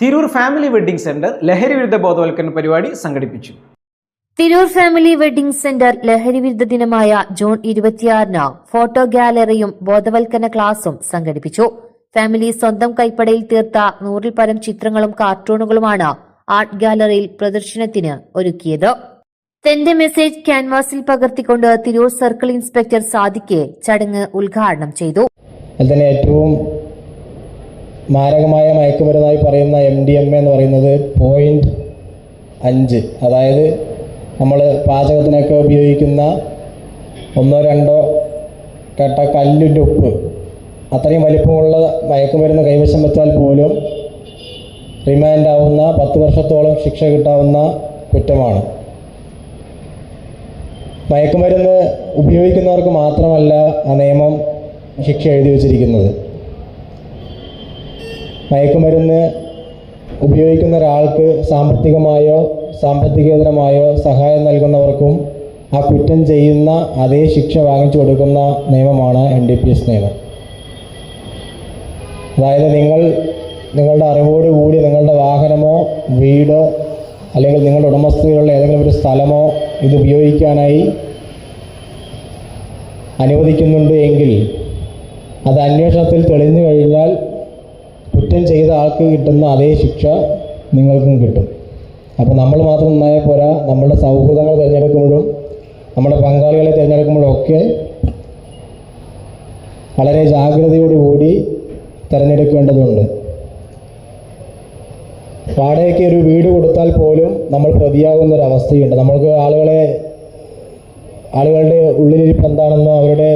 Tirur family wedding centre ലഹരി വിരുദ്ധ ബോധവൽക്കരണ പരിപാടി സംഘടിപ്പിച്ചു. തിരൂർ ഫാമിലി വെഡിംഗ് സെന്റർ ലഹരി വിരുദ്ധ ദിനമായ ജൂൺ ഇരുപത്തിയാറിന് ഫോട്ടോ ഗാലറിയും ബോധവൽക്കരണ ക്ലാസും സംഘടിപ്പിച്ചു. ഫാമിലി സ്വന്തം കൈപ്പടയിൽ തീർത്ത നൂറിൽ പരം ചിത്രങ്ങളും കാർട്ടൂണുകളുമാണ് ആർട്ട് ഗാലറിയിൽ പ്രദർശനത്തിന് ഒരുക്കിയത്. തന്റെ മെസ്സേജ് ക്യാൻവാസിൽ പകർത്തിക്കൊണ്ട് തിരൂർ സർക്കിൾ ഇൻസ്പെക്ടർ സാദിക്കെ ചടങ്ങ് ഉദ്ഘാടനം ചെയ്തു. ഏറ്റവും മാരകമായ മയക്കുമരുന്നായി പറയുന്ന എം ഡി എം എ എന്ന് പറയുന്നത് പോയിന്റ് അഞ്ച്. അതായത് നമ്മൾ പാചകത്തിനൊക്കെ ഉപയോഗിക്കുന്ന ഒന്നോ രണ്ടോ കട്ട കല്ലിന്റെ ഉപ്പ് അത്രയും വലിപ്പമുള്ള മയക്കുമരുന്ന് കൈവശം വെച്ചാൽ പോലും റിമാൻഡ് ആവുന്ന പത്ത് വർഷത്തോളം ശിക്ഷ കിട്ടാവുന്ന കുറ്റമാണ്. മയക്കുമരുന്ന് ഉപയോഗിക്കുന്നവർക്ക് മാത്രമല്ല ആ നിയമം ശിക്ഷ എഴുതി വച്ചിരിക്കുന്നത്. മയക്കുമരുന്ന് ഉപയോഗിക്കുന്ന ഒരാൾക്ക് സാമ്പത്തികമായോ സാമ്പത്തികേതരമായോ സഹായം നൽകുന്നവർക്കും ആ കുറ്റം ചെയ്യുന്ന അതേ ശിക്ഷ വാങ്ങിച്ചു കൊടുക്കുന്ന നിയമമാണ് എൻ ഡി പി എസ് നിയമം. അതായത് നിങ്ങൾ നിങ്ങളുടെ അറിവോടുകൂടി നിങ്ങളുടെ വാഹനമോ വീടോ അല്ലെങ്കിൽ നിങ്ങളുടെ ഉടമസ്ഥതയിലുള്ള ഏതെങ്കിലും ഒരു സ്ഥലമോ ഇത് ഉപയോഗിക്കാനായി അനുവദിക്കുന്നുണ്ട് എങ്കിൽ അത് അന്വേഷണത്തിൽ തെളിഞ്ഞു കഴിഞ്ഞാൽ കുറ്റം ചെയ്ത ആൾക്ക് കിട്ടുന്ന അതേ ശിക്ഷ നിങ്ങൾക്കും കിട്ടും. അപ്പോൾ നമ്മൾ മാത്രം നന്നായാൽ പോരാ. നമ്മുടെ സൗഹൃദങ്ങൾ തിരഞ്ഞെടുക്കുമ്പോഴും നമ്മുടെ പങ്കാളികളെ തിരഞ്ഞെടുക്കുമ്പോഴും ഒക്കെ വളരെ ജാഗ്രതയോടുകൂടി തിരഞ്ഞെടുക്കേണ്ടതുണ്ട്. വാടകയ്ക്ക് ഒരു വീട് കൊടുത്താൽ പോലും നമ്മൾ പ്രതിയാകുന്ന ഒരു അവസ്ഥയുണ്ട് നമ്മൾക്ക് ആളുകളെ ആളുകളുടെ ഉള്ളിലിരിപ്പ് എന്താണെന്നോ അവരുടെ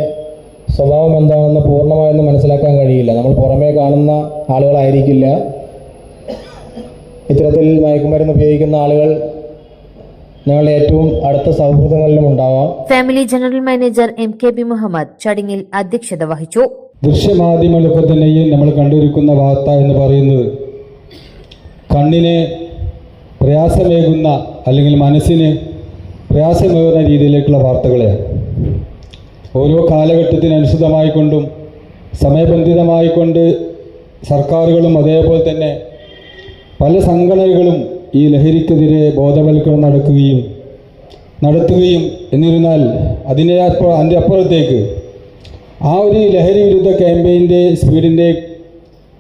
സ്വഭാവം എന്താണെന്ന് പൂർണമായൊന്നും മനസ്സിലാക്കാൻ കഴിയില്ല. നമ്മൾ പുറമേ കാണുന്ന ആളുകളായിരിക്കില്ല. ഇത്തരത്തിൽ മയക്കുമരുന്ന് ഉപയോഗിക്കുന്ന ആളുകൾ ഞങ്ങളുടെ ഏറ്റവും അടുത്ത സൗഹൃദങ്ങളിലും ഉണ്ടാവാം. Family general manager M K B Muhammad ചടങ്ങിൽ അധ്യക്ഷത വഹിച്ചു. ദൃശ്യമാധ്യമങ്ങളൊക്കെ തന്നെയും നമ്മൾ കണ്ടിരിക്കുന്ന വാർത്ത എന്ന് പറയുന്നത് കണ്ണിനെ പ്രയാസമേകുന്ന അല്ലെങ്കിൽ മനസ്സിന് പ്രയാസമേകുന്ന രീതിയിലേക്കുള്ള വാർത്തകളെയാണ്. ഓരോ കാലഘട്ടത്തിനനുസൃതമായിക്കൊണ്ടും സമയബന്ധിതമായിക്കൊണ്ട് സർക്കാരുകളും അതേപോലെ തന്നെ പല സംഘടനകളും ഈ ലഹരിക്കെതിരെ ബോധവൽക്കരണം നടക്കുകയും നടത്തുകയും എന്നിരുന്നാൽ അതിനെ അപ്പുറം അതിന്റെ അപ്പുറത്തേക്ക് ആ ഒരു ലഹരി വിരുദ്ധ ക്യാമ്പയിന്റെ സ്പീഡിന്റെ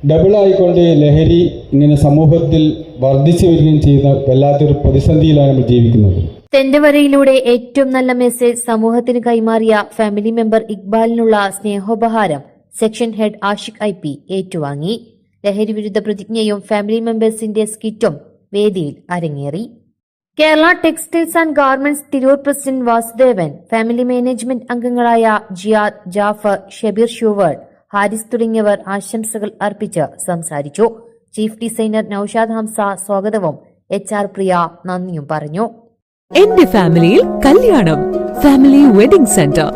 ഡബിളായിക്കൊണ്ട് ലഹരി ഇങ്ങനെ സമൂഹത്തിൽ വർദ്ധിച്ചു വരികയും ചെയ്യുന്ന വല്ലാത്തൊരു പ്രതിസന്ധിയിലാണ് നമ്മൾ ജീവിക്കുന്നത്. തന്റെ വരയിലൂടെ ഏറ്റവും നല്ല മെസ്സേജ് സമൂഹത്തിന് കൈമാറിയ ഫാമിലി മെമ്പർ ഇക്ബാലിനുള്ള സ്നേഹോപഹാരം section head Ashiq I P ഏറ്റുവാങ്ങി. ലഹരി വിരുദ്ധ പ്രതിജ്ഞയും ഫാമിലി മെമ്പേഴ്സിന്റെ സ്കിറ്റും വേദിയിൽ അരങ്ങേറി. Kerala textiles and garments Tirur president Vasudevan family management അംഗങ്ങളായ ജിയാദ് ജാഫർ ഷബീർ ഷുവേർഡ് ഹാരിസ് തുടങ്ങിയവർ ആശംസകൾ അർപ്പിച്ച് സംസാരിച്ചു. ചീഫ് ഡിസൈനർ നൌഷാദ് ഹംസ സ്വാഗതവും എച്ച് ആർ പ്രിയ നന്ദിയും പറഞ്ഞു. എന്റെ ഫാമിലിയിൽ കല്യാണം. Family wedding centre.